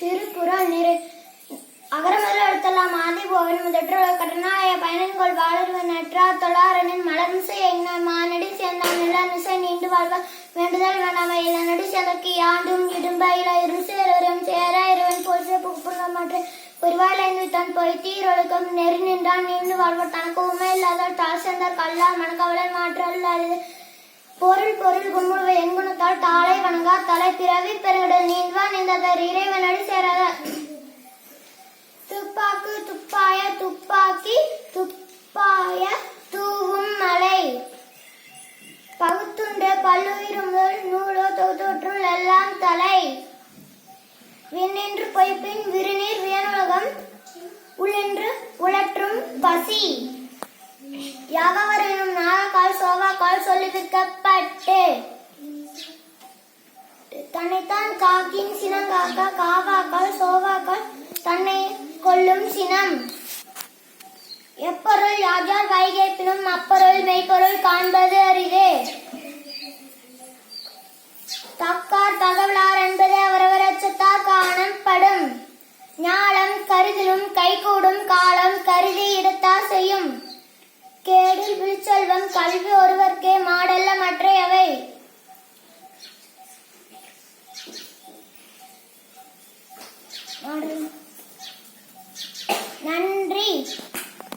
திருக்குறள் நிறை அகரமுதல் எழுத்தெல்லாம் ஆதி போவன் முதற்ற கடனாய பயணங்கள் வாழர்வு நற்றா தொழாரனின் மலர்மிசை எங்க மானடி சேர்ந்தான். நிலமிசை நீண்டு வாழ்வ வேண்டுதல் வேண்டாமை நடி சேர்ந்தக்கு யாண்டும் இடும்ப இருசேரும் சேர இருவன் போல் புகுப்புங்க மாற்று. ஒருவாயிலைந்து தன் போய் தீரொழுக்கம் நெறி நின்றான். நீண்டு வாழ்வ தனக்கு உண்மை இல்லாதால் தாழ் சேர்ந்த கல்லால் மனக்கவலை மாற்றல் அழுது பொருள் பொருள் கும்புழுவை எங்குணத்தால் தாளை வணங்கா. தலை பிறவி பெருங்கடல். நீந்தான் இந்த பல்லுயிரும் நூலோ தொகுத்தொற்றுள் எல்லாம் தலை. விண்ணின்று பொய்ப்பின் விருநீர் வியனுலகம் உள்ளென்று உழற்றும் பசி. யாகவரனும் நாகக்கால் சோவாக்கால் சொல்லிவிற்கப்பட்டு தன்னைத்தான் காக்கின் சினங்காக்க காவாக்கால் சோவாக்கால் தன்னை கொள்ளும் சினம். எப்பொருள் யாஜார் வைகேப்பினும் அப்பொருள் மெய்ப்பொருள் காண்பது அரிதே தக்கார் தகவலார் என்பது அவரவர் அச்சத்தார் காணப்படும் ஞானம் கருதிலும் கைகூடும் காலம் கருதி இடத்தார் செய்யும். கேடில் விழிச்செல்வம் கல்வி ஒருவர்க்கே மாடல்ல மற்றையவை.